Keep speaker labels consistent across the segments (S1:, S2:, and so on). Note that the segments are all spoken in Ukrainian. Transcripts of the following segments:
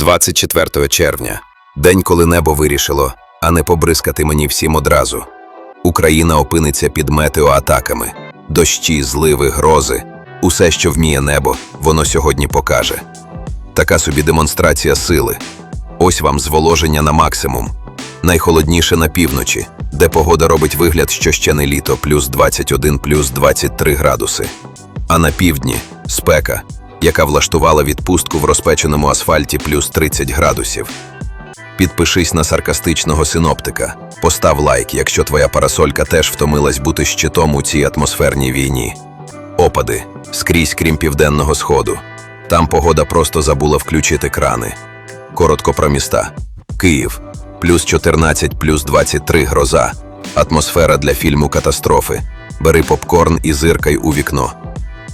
S1: 24 червня день, коли небо вирішило, а не побризкати мені всім одразу. Україна опиниться під метеоатаками, дощі, зливи, грози. Усе, що вміє небо, воно сьогодні покаже. Така собі демонстрація сили. Ось вам зволоження на максимум. Найхолодніше на півночі, де погода робить вигляд, що ще не літо, плюс 21, плюс 23 градуси. А на півдні спека, яка влаштувала відпустку в розпеченому асфальті плюс 30 градусів. Підпишись на саркастичного синоптика. Постав лайк, якщо твоя парасолька теж втомилась бути щитом у цій атмосферній війні. Опади скрізь крім південного сходу. Там погода просто забула включити крани. Коротко про міста. Київ плюс 14, плюс 23 гроза. Атмосфера для фільму катастрофи. Бери попкорн і зиркай у вікно.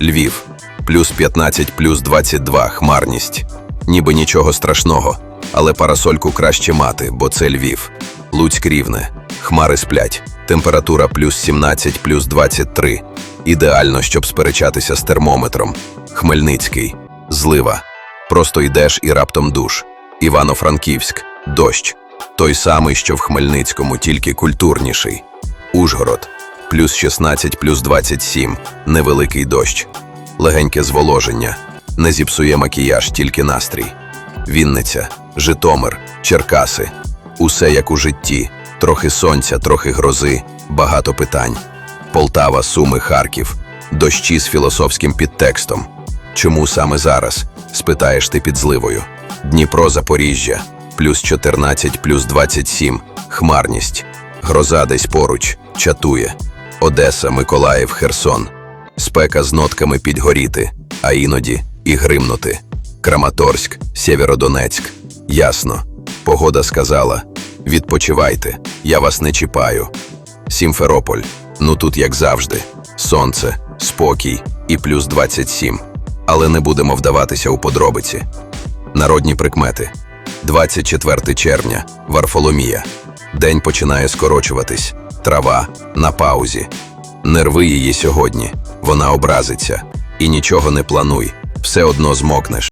S1: Львів плюс 15, плюс 22 хмарність. Ніби нічого страшного, але парасольку краще мати, бо це Львів. Луцьк рівне. Хмари сплять. Температура плюс 17, плюс 23. Ідеально, щоб сперечатися з термометром. Хмельницький. Злива. Просто йдеш і раптом душ. Івано-Франківськ. Дощ. Той самий, що в Хмельницькому, тільки культурніший. Ужгород. Плюс 16, плюс 27. Невеликий дощ. Легеньке зволоження. Не зіпсує макіяж, тільки настрій. Вінниця, Житомир, Черкаси. Усе як у житті. Трохи сонця, трохи грози, багато питань. Полтава, Суми, Харків. Дощі з філософським підтекстом. Чому саме зараз? спитаєш ти під зливою. Дніпро, Запоріжжя, плюс 14, плюс 27, хмарність. Гроза десь поруч, чатує. Одеса, Миколаїв, Херсон. Спека з нотками підгоріти, а іноді і гримнути. Краматорськ, Сєвєродонецьк. Ясно. Погода сказала: відпочивайте, я вас не чіпаю. Сімферополь. Ну тут, як завжди, сонце, спокій і плюс 27. Але не будемо вдаватися у подробиці. Народні прикмети. 24 червня. Варфоломія. День починає скорочуватись. Трава на паузі. Не рви її сьогодні. Вона образиться. І нічого не плануй. Все одно змокнеш.